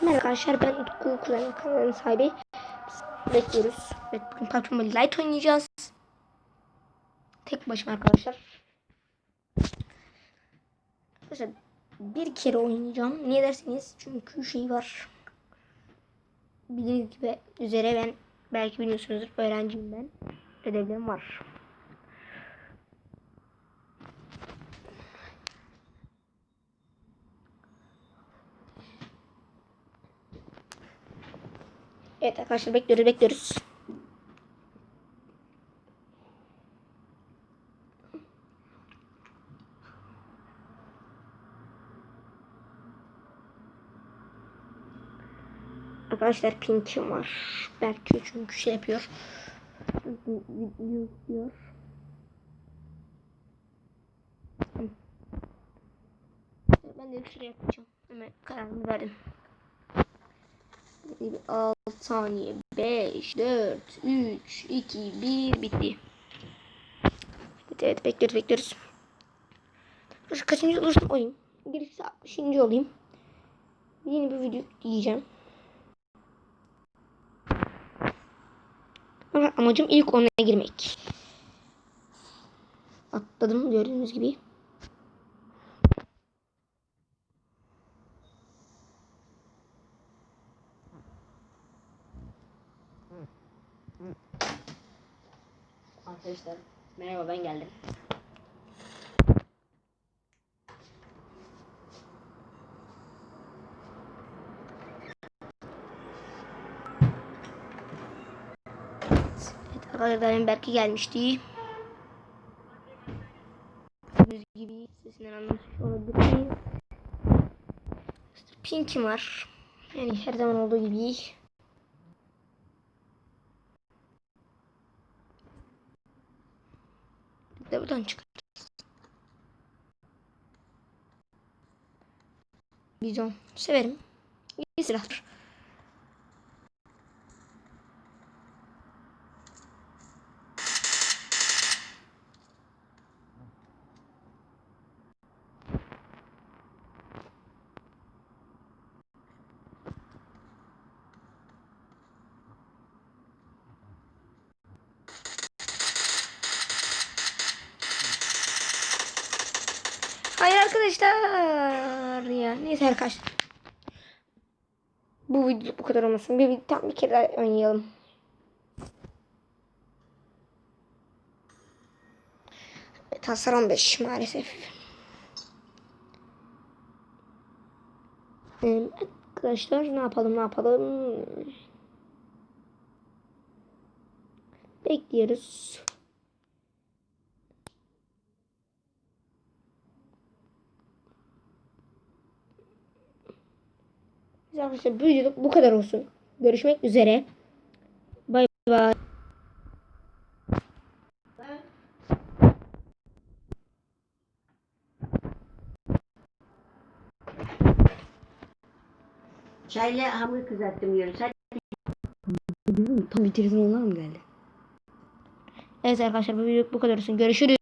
Merhaba arkadaşlar ben Utku Kuzen kanalının sahibi. Biz bekliyoruz. Evet bugün PUBG Mobile oynayacağız. Tek başıma arkadaşlar. Arkadaşlar bir kere oynayacağım. Niye dersiniz? Çünkü şey var. Bildiğiniz gibi üzere ben belki biliyorsunuzdur öğrenciyim ben. Ödevlerim var. Evet arkadaşlar bekliyoruz bekliyoruz. Arkadaşlar pinkim var. Belki çünkü şey yapıyor. Diyor. Ben de bir şey yapacağım. Hemen kararımı verdim. 6 saniye 5 4 3 2 1 bitti. Evet, evet bekliyoruz bekliyoruz. Şu kaçıncı olursam olayım. Gerekirse 60. olayım. Yeni bir video diyeceğim. Ama amacım ilk ona girmek. Atladım gördüğünüz gibi. Arkadaşlar merhaba ben geldim. Evet arkadaşlar benim Berke gelmişti. Gördüğünüz gibi sesinden anlamış. İşte Pink'im var. Yani her zaman olduğu gibi. De buradan çık. Bizon severim. İyi silahtır. Hayır arkadaşlar ya. Neyse arkadaşlar. Bu video bu kadar olmasın. Bir, tam bir kere daha oynayalım. Evet, hasar 15 maalesef. Ee, arkadaşlar ne yapalım ne yapalım. Bekliyoruz. Biz Arkadaşlar bu videoluk bu kadar olsun. Görüşmek üzere. Bay bay. Çayla hamur kızarttım diyoruz. Hadi. Tam bir telefon onlar mı geldi? Evet arkadaşlar bu videoluk bu kadar olsun. Görüşürüz.